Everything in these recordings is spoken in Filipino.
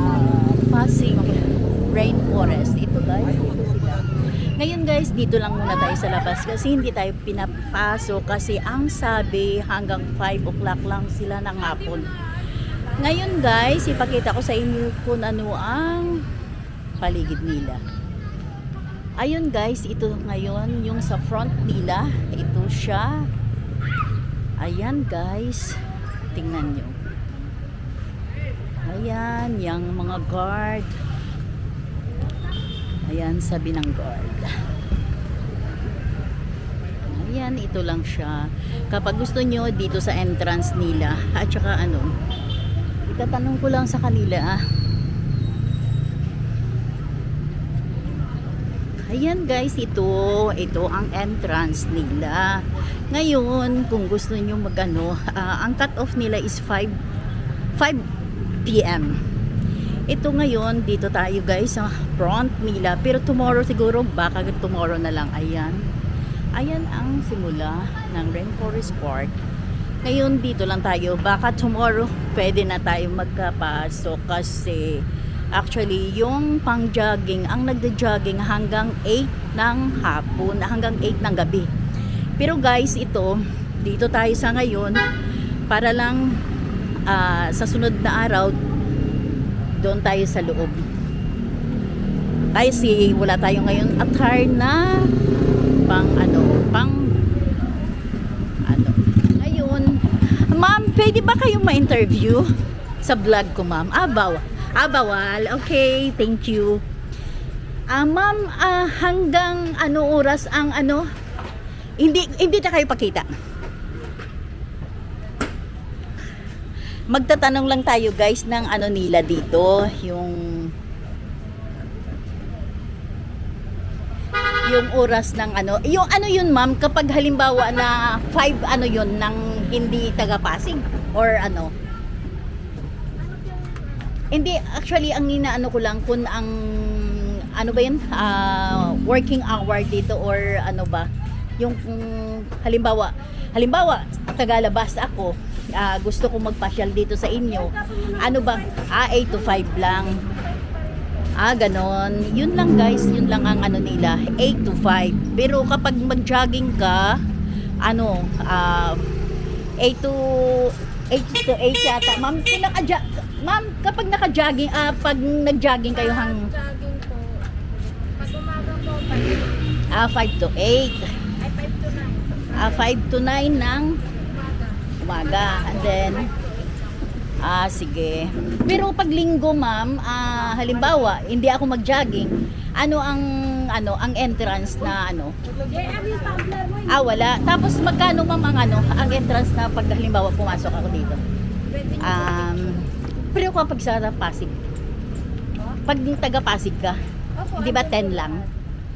ah, Pasig Rainforest. Ito guys, ito sila. Ngayon guys, dito lang muna tayo sa labas kasi hindi tayo pinapasok kasi ang sabi hanggang 5 o'clock lang sila ng hapon. Ngayon guys, ipakita ko sa inyo kung ano ang paligid nila. Ayun guys, ito ngayon yung sa front nila. Ito siya. Ayan guys. Tingnan nyo. Ayan, yung mga guard. Ayan, sabi ng guard. Ayan, ito lang siya. Kapag gusto nyo, dito sa entrance nila. At saka ano, itatanong ko lang sa kanila ah. Ayan guys, ito, ito ang entrance nila. Ngayon, kung gusto niyo magano, ah, ang cut-off nila is 5 5 p.m. Ito ngayon, dito tayo guys sa front nila. Pero tomorrow siguro, baka tomorrow na lang. Ayan. Ayan ang simula ng Rainforest Park. Ngayon, dito lang tayo. Baka tomorrow, pwede na tayo magkapasok kasi actually, yung pang-jogging, ang nagda-jogging hanggang 8 ng hapon, hanggang 8 ng gabi. Pero guys, ito, dito tayo sa ngayon para lang ah, sa sunod na araw, doon tayo sa loob. Kasi wala tayo ngayon attire na pang ano, pang ano. Ngayon, ma'am, pwede ba kayong ma-interview sa vlog ko, ma'am? Ah, bawal. Ah, bawal. Okay, thank you. Ah, ma'am, ah, hanggang ano oras ang ano? Hindi hindi na kayo pakita. Magtatanong lang tayo guys ng ano nila dito, yung yung oras ng ano, yung ano yun ma'am, kapag halimbawa na 5 ano yun ng hindi taga Pasig or ano. Hindi, actually ang inaano ko lang kung ang ano ba yun, ah, working hour dito or ano ba, yung mm, halimbawa, halimbawa, tagalabas ako, ah, gusto ko magpasyal dito sa inyo, ano ba, ah, 8 to 5 lang. Ah, ganon. Yun lang guys, yun lang ang ano nila, 8 to 5. Pero kapag mag-jogging ka, ano, um, 8 to 8 to 8 yata. Ma'am, kung naka Ma'am, kapag naka-jogging, ah, pag nag-jogging kayo hang Jogging po. Pag umaga po, 5 ah, 5 to 8. ay 5 to 9. Ah, 5 to 9 ng Umaga. umaga. And then, ah, sige. Pero pag linggo, ma'am, ah, halimbawa, hindi ako mag-jogging, ano ang, ano, ang entrance na, ano, Eh, ano yung tumbler mo? ah, wala. Tapos, magkano, ma'am, ang, ano, ang entrance na pag halimbawa pumasok ako dito? Pwede Um, pero kapag sa Pasig, pag taga Pasig ka, Opo, di ba andun 10 po lang?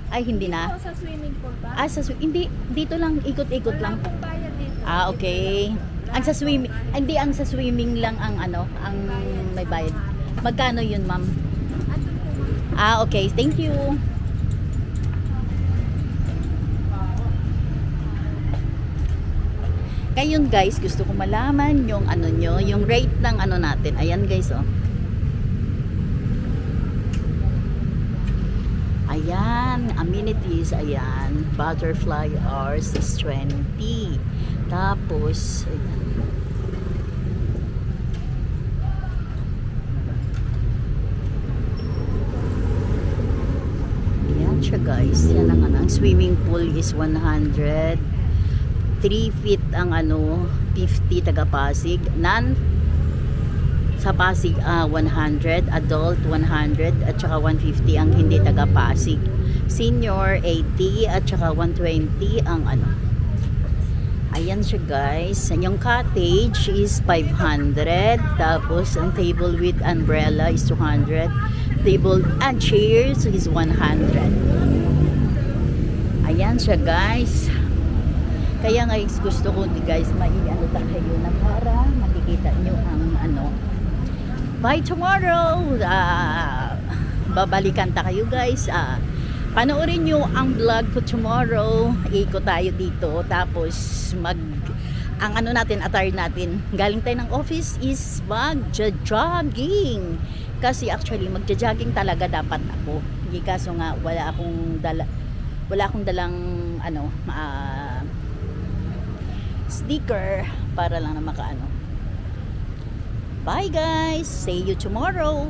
Ay, hindi na. Opo, sa swimming pool ba? Ah, sa, swi- hindi, dito lang, ikot-ikot lang. pong bayad dito. Ah, okay. Ang sa swimming, hindi ang sa swimming lang ang ano, ang may bayad. Magkano yun, ma'am? Andun po ma'am. Ah, okay. Thank you. Ngayon guys, gusto ko malaman yung ano nyo, yung rate ng ano natin. Ayan guys, oh. Ayan, amenities, ayan. Butterfly hours is 20. Tapos, ayan. Ayan siya guys. Yan ang ano. Swimming pool is 100. 3 feet ang ano, 50 taga Pasig. Non sa Pasig ah, 100, adult 100 at saka 150 ang hindi taga Pasig. Senior 80 at saka 120 ang ano. Ayan siya guys. Yung cottage is 500. Tapos ang table with umbrella is 200. Table and chairs is 100. Ayan siya guys. Kaya nga gusto ko di guys, maiano tayo na para makikita nyo ang ano. By tomorrow, uh, babalikan ta kayo guys. Uh, panoorin nyo ang vlog ko tomorrow. Iko tayo dito. Tapos mag ang ano natin, attire natin. Galing tayo ng office is mag-jogging. Kasi actually, mag-jogging talaga dapat ako. Hindi kaso nga, wala akong dala, wala akong dalang ano, uh, sticker para lang na makaano. Bye guys! See you tomorrow!